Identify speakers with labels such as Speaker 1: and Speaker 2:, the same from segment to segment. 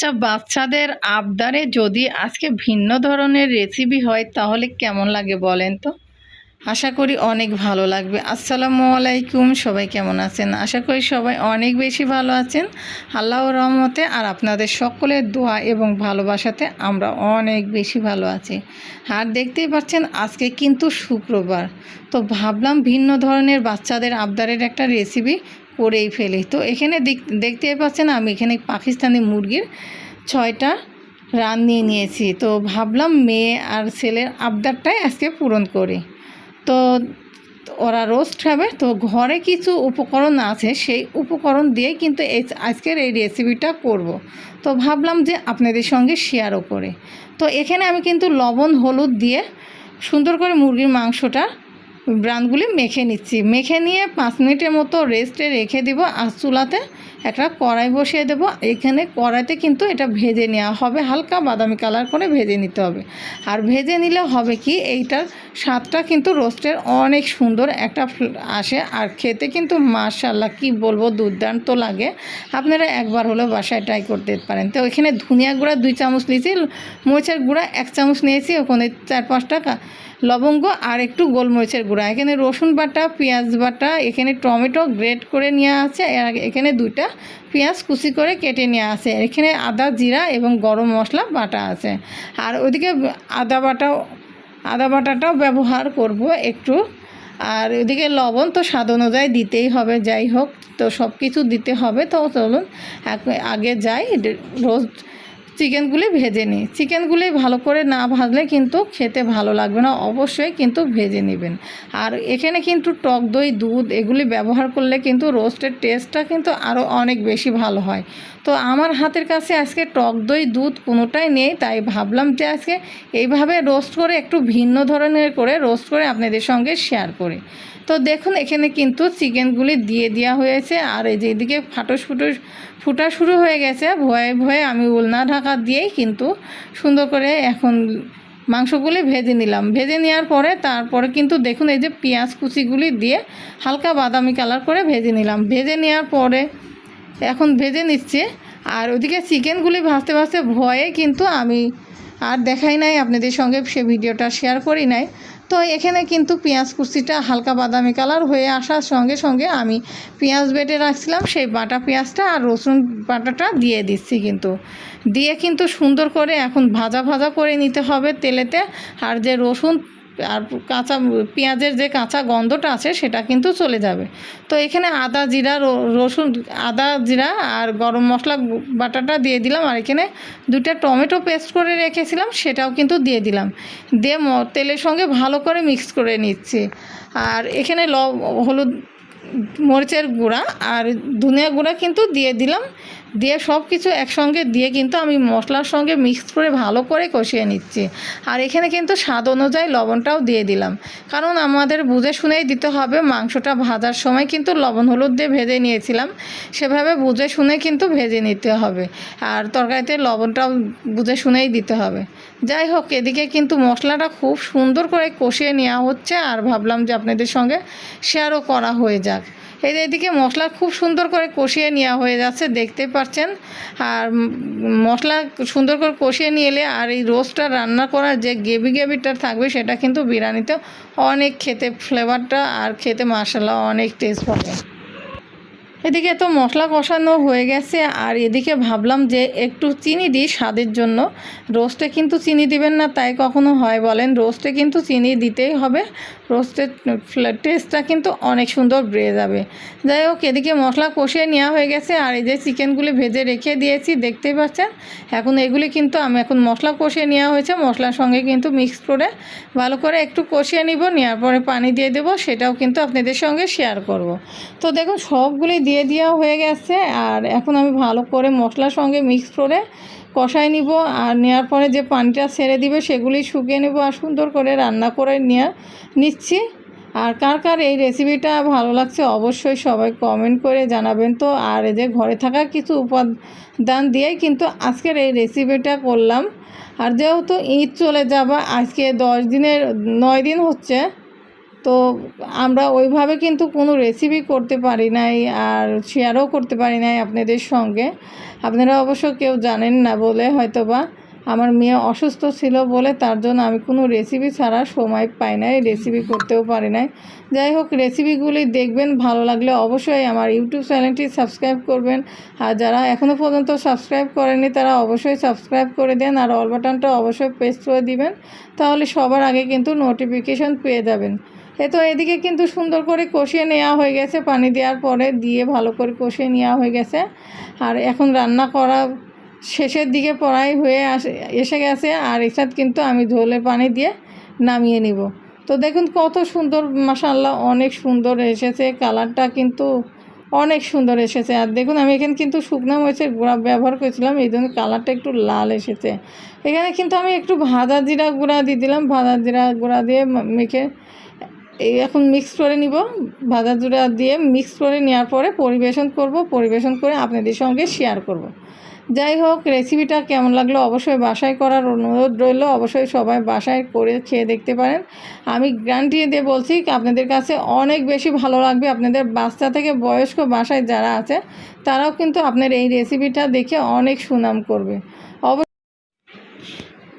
Speaker 1: আচ্ছা বাচ্চাদের আবদারে যদি আজকে ভিন্ন ধরনের রেসিপি হয়, তাহলে কেমন লাগে বলেন তো? আশা করি অনেক ভালো লাগবে। আসসালামু আলাইকুম, সবাই কেমন আছেন? আশা করি সবাই অনেক বেশি ভালো আছেন। আল্লাহ রহমতে আর আপনাদের সকলের দোয়া এবং ভালোবাসাতে আমরা অনেক বেশি ভালো আছি। আর দেখতেই পাচ্ছেন, আজকে কিন্তু শুক্রবার। তো ভাবলাম ভিন্ন ধরনের বাচ্চাদের আবদারের একটা রেসিপি করেই ফেলি। তো এখানে দেখ- দেখতেই পাচ্ছেন আমি এখানে পাকিস্তানি মুরগির ছয়টা রান নিয়ে নিয়েছি। তো ভাবলাম মেয়ে আর ছেলের আবদারটাই আজকে পূরণ করি। তো ওরা রোস্ট খাবে। তো ঘরে কিছু উপকরণ আছে, সেই উপকরণ দিয়ে কিন্তু এই আজকের এই রেসিপিটা করব। তো ভাবলাম যে আপনাদের সঙ্গে শেয়ারও করে। তো এখানে আমি কিন্তু লবণ, হলুদ দিয়ে সুন্দর করে মুরগির মাংসটা ব্রানগুলি মেখে নিচ্ছি। মেখে নিয়ে পাঁচ মিনিটের মতো রেস্টে রেখে দিব আর চুলাতে একটা কড়াই বসিয়ে দেবো। এখানে কড়াইতে কিন্তু এটা ভেজে নেওয়া হবে। হালকা বাদামি কালার করে ভেজে নিতে হবে। আর ভেজে নিলে হবে কি? এইটার স্বাদটা কিন্তু রোস্টের অনেক সুন্দর একটা আসে। আর খেতে কিন্তু মাশাল্লাহ কি বলব, দুর্দান্ত লাগে। আপনারা একবার হলেও বাসায় ট্রাই করতে পারেন। তো এখানে ধনিয়া গুঁড়া দুই চামচ নিয়েছি, মরিচের গুঁড়া এক চামচ নিয়েছি। ওখানে চার পাঁচ টাকা লবঙ্গ আর একটু গোলমরিচের গুঁড়া। এখানে রসুন বাটা, পেঁয়াজ বাটা, এখানে টমেটো গ্রেট করে নেওয়া আছে এখানে দুইটা পেঁয়াজ কুচি করে কেটে নেওয়া আছে এখানে আদা জিরা এবং গরম মশলা বাটা আছে। আর ওইদিকে আদা বাটাও, আদা বাটাটাও ব্যবহার করব একটু। আর ওইদিকে লবণ তো স্বাদ অনুযায়ী দিতেই হবে, যাই হোক, তো সব কিছু দিতে হবে। তো চলুন আগে যাই, রোজ চিকেনগুলি ভেজে নিই। চিকেনগুলি ভালো করে না ভাজলে কিন্তু খেতে ভালো লাগবে না, অবশ্যই কিন্তু ভেজে নেবেন। আর এখানে কিন্তু টক দই, দুধ এগুলি ব্যবহার করলে কিন্তু রোস্টের টেস্টটা কিন্তু আরও অনেক বেশি ভালো হয়। তো আমার হাতের কাছে আজকে টক দই, দুধ কোনোটাই নেই, তাই ভাবলাম যে আজকে এইভাবে রোস্ট করে একটু ভিন্ন ধরনের করে, রোস্ট করে আপনাদের সঙ্গে শেয়ার করি। তো দেখুন, এখানে কিন্তু চিকেনগুলি দিয়ে দেওয়া হয়েছে। আর এই যে এদিকে ফাটস ফুটুস ফুটা শুরু হয়ে গেছে। ভয়ে ভয়ে আমি উলনা ঢাকা দিয়েই কিন্তু সুন্দর করে এখন মাংসগুলি ভেজে নিলাম। ভেজে নেওয়ার পরে তারপরে কিন্তু দেখুন, এই যে পেঁয়াজ কুচিগুলি দিয়ে হালকা বাদামি কালার করে ভেজে নিলাম। ভেজে নেওয়ার পরে এখন ভেজে নিচ্ছে। আর ওদিকে চিকেনগুলি ভাজতে ভাজতে ভয়ে কিন্তু আমি আর দেখাই নাই, আপনাদের সঙ্গে সে ভিডিওটা শেয়ার করি নাই। তো এখানে কিন্তু পেঁয়াজ কুচিটা হালকা বাদামি কালার হয়ে আসার সঙ্গে সঙ্গে আমি পেঁয়াজ বেটে রাখছিলাম, সেই বাটা পেঁয়াজটা আর রসুন বাটাটা দিয়ে দিচ্ছি কিন্তু। দিয়ে কিন্তু সুন্দর করে এখন ভাজা ভাজা করে নিতে হবে তেলেতে। আর যে রসুন আর কাঁচা পেঁয়াজের যে কাঁচা গন্ধটা আছে সেটা কিন্তু চলে যাবে। তো এখানে আদা জিরা রসুন, আদা জিরা আর গরম মশলা বাটাটা দিয়ে দিলাম। আর এখানে দুটা টমেটো পেস্ট করে রেখেছিলাম, সেটাও কিন্তু দিয়ে দিলাম। দিয়ে তেলের সঙ্গে ভালো করে মিক্স করে নিচ্ছি। আর এখানে ল হলুদ মরিচের গুঁড়া আর ধনিয়া গুঁড়া কিন্তু দিয়ে দিলাম। দিয়ে সব কিছু একসঙ্গে দিয়ে কিন্তু আমি মশলার সঙ্গে মিক্স করে ভালো করে কষিয়ে নিচ্ছি। আর এখানে কিন্তু স্বাদ অনুযায়ী লবণটাও দিয়ে দিলাম। কারণ আমাদের বুঝে শুনেই দিতে হবে, মাংসটা ভাজার সময় কিন্তু লবণ হলুদ দিয়ে ভেজে নিয়েছিলাম। সেভাবে বুঝে শুনে কিন্তু ভেজে নিতে হবে। আর তরকারিতে লবণটাও বুঝে শুনেই দিতে হবে। যাই হোক, এদিকে কিন্তু মশলাটা খুব সুন্দর করে কষিয়ে নেওয়া হচ্ছে। আর ভাবলাম যে আপনাদের সঙ্গে শেয়ারও করা হয়ে যাক। এই এদিকে মশলা খুব সুন্দর করে কষিয়ে নেওয়া হয়ে যাচ্ছে, দেখতে পাচ্ছেন। আর মশলা সুন্দর করে কষিয়ে নিয়ে এলে আর এই রোস্টটা রান্না করার যে গেবি গেবিটা থাকবে, সেটা কিন্তু বিরিয়ানিতে অনেক খেতে ফ্লেভারটা আর খেতে মশলা অনেক টেস্ট হবে এদিকে তো মশলা কষানো হয়ে গেছে, আর এদিকে ভাবলাম যে একটু চিনি দিই স্বাদের জন্য। রোস্টে কিন্তু চিনি দিবেন না, তাই কখনো হয় বলেন। রোস্টে কিন্তু চিনি দিতেই হবে। রোস্টের টেস্টটা কিন্তু অনেক সুন্দর বেড়ে যাবে। যাই হোক, এদিকে মশলা কষিয়ে নেওয়া হয়ে গেছে, আর এই যে চিকেনগুলি ভেজে রেখে দিয়েছি, দেখতেই পাচ্ছেন? এখন এগুলি কিন্তু আমি এখন মশলা কষিয়ে নেওয়া হয়েছে, মশলার সঙ্গে কিন্তু মিক্স করে ভালো করে একটু কষিয়ে নিব, নেওয়ার পরে পানি দিয়ে দেবো, সেটাও কিন্তু আপনাদের সঙ্গে শেয়ার করব। তো দেখুন, সবগুলি দিয়ে দেওয়া হয়ে গেছে। আর এখন আমি ভালো করে মশলার সঙ্গে মিক্স করে কষাই নিব। আর নেওয়ার পরে যে পানিটা ছেড়ে দিবে, সেগুলি শুকিয়ে নেব আর সুন্দর করে রান্না করে নিয়ে নিচ্ছি। আর কার কার এই রেসিপিটা ভালো লাগছে অবশ্যই সবাই কমেন্ট করে জানাবেন তো। আর এই যে ঘরে থাকা কিছু উপাদান দিয়েই কিন্তু আজকের এই রেসিপিটা করলাম। আর যেহেতু ঈদ চলে যাবা, আজকে দশ দিনের, নয় দিন হচ্ছে তো আমরা ওইভাবে কিন্তু কোনো রেসিপি করতে পারি নাই আর শেয়ারও করতে পারি নাই আপনাদের সঙ্গে। আপনারা অবশ্য কেউ জানেন না বলে হয়তো বা আমার মেয়ে অসুস্থ ছিল বলে তার জন্য আমি কোনো রেসিপি ছাড়া সময় পাই নাই রেসিপি করতেও পারি নাই। যাই হোক রেসিপিগুলি দেখবেন, ভালো লাগলে অবশ্যই আমার ইউটিউব চ্যানেলটি সাবস্ক্রাইব করবেন। আর যারা এখনও পর্যন্ত সাবস্ক্রাইব করেনি তারা অবশ্যই সাবস্ক্রাইব করে দেন আর অল বাটনটা অবশ্যই প্রেস করে দিবেন, তাহলে সবার আগে কিন্তু নোটিফিকেশন পেয়ে যাবেন। এ তো এদিকে কিন্তু সুন্দর করে কষিয়ে নেওয়া হয়ে গেছে, পানি দেওয়ার পরে দিয়ে ভালো করে কষিয়ে নেওয়া হয়ে গেছে। আর এখন রান্না করা শেষের দিকে পড়াই হয়ে আসে, এসে গেছে, আর এসাথ কিন্তু আমি ঝোলের পানি দিয়ে নামিয়ে নিব। তো দেখুন কত সুন্দর মাসাল্লাহ অনেক সুন্দর এসেছে, কালারটা কিন্তু অনেক সুন্দর এসেছে। আর দেখুন আমি এখানে কিন্তু শুকনো মরিচের গুঁড়া ব্যবহার করেছিলাম, এই জন্য কালারটা একটু লাল এসেছে। এখানে কিন্তু আমি একটু ভাজা জিরা গুঁড়া দিয়ে দিলাম, ভাজা জিরা গুঁড়া দিয়ে মেখে এই এখন মিক্স করে নিব। ভাজা জুড়া দিয়ে মিক্স করে নেওয়ার পরে পরিবেশন করব। পরিবেশন করে আপনাদের সঙ্গে শেয়ার করব। যাই হোক রেসিপিটা কেমন লাগল অবশ্যই বাসায় করার অনুরোধ রইল। অবশ্যই সবাই বাসায় করে খেয়ে দেখতে পারেন। আমি গ্যারান্টি দিয়ে বলছি আপনাদের কাছে অনেক বেশি ভালো লাগবে। আপনাদের বাচ্চা থেকে বয়স্ক বাসায় যারা আছে, তারাও কিন্তু আপনার এই রেসিপিটা দেখে অনেক সুনাম করবে। অব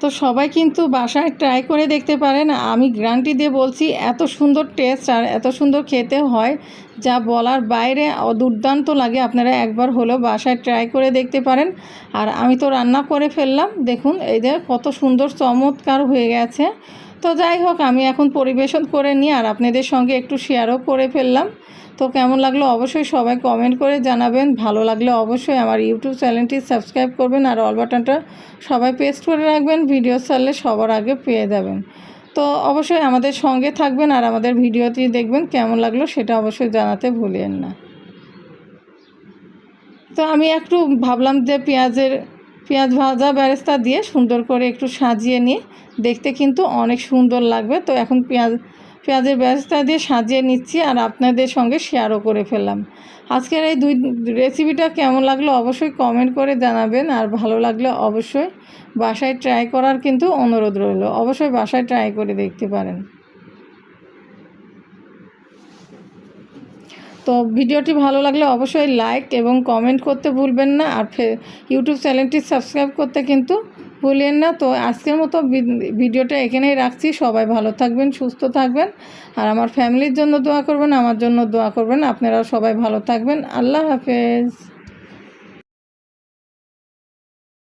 Speaker 1: তো সবাই কিন্তু বাসায় ট্রাই করে দেখতে পারেন। আমি গ্যারান্টি দিয়ে বলছি, এত সুন্দর টেস্ট আর এত সুন্দর খেতে হয়, যা বলার বাইরে দুর্দান্ত লাগে। আপনারা একবার হলেও বাসায় ট্রাই করে দেখতে পারেন। আর আমি তো রান্না করে ফেললাম, দেখুন, এই যে কত সুন্দর চমৎকার হয়ে গেছে। তো যাই হোক, আমি এখন পরিবেশন করে নিই আর আপনাদের সঙ্গে একটু শেয়ারও করে ফেললাম। তো কেমন লাগল অবশ্যই সবাই কমেন্ট করে জানাবেন। ভালো লাগলে অবশ্যই আমার ইউটিউব চ্যানেলটি সাবস্ক্রাইব করবেন আর অল বাটনটা সবাই পেস্ট করে রাখবেন ভিডিও ছাড়লে সবার আগে পেয়ে যাবেন। তো অবশ্যই আমাদের সঙ্গে থাকবেন আর আমাদের ভিডিওটি দেখবেন, কেমন লাগল সেটা অবশ্যই জানাতে ভুলিয়েন না। তো আমি একটু ভাবলাম যে পেঁয়াজের, পেঁয়াজ ভাজা বেরেস্তা দিয়ে সুন্দর করে একটু সাজিয়ে নিয়ে দেখতে কিন্তু অনেক সুন্দর লাগবে। তো এখন পেঁয়াজ পেঁয়াজের ব্যবস্থা দিয়ে সাজিয়ে নিচ্ছি আর আপনাদের সঙ্গে শেয়ারও করে ফেললাম। আজকের এই দুই রেসিপিটা কেমন লাগল অবশ্যই কমেন্ট করে জানাবেন আর ভালো লাগলে অবশ্যই বাসায় ট্রাই করার কিন্তু অনুরোধ রইল। অবশ্যই বাসায় ট্রাই করে দেখতে পারেন। তো ভিডিওটি ভালো লাগলে অবশ্যই লাইক এবং কমেন্ট করতে ভুলবেন না আর ফে ইউটিউব চ্যানেলটি সাবস্ক্রাইব করতে কিন্তু ভুলেন না। তো আজকের মতো ভিডিওটা এখানেই রাখছি। সবাই ভালো থাকবেন, সুস্থ থাকবেন। আর আমার ফ্যামিলির জন্য দোয়া করবেন, আমার জন্য দোয়া করবেন। আপনারা সবাই ভালো থাকবেন। আল্লাহ হাফেজ।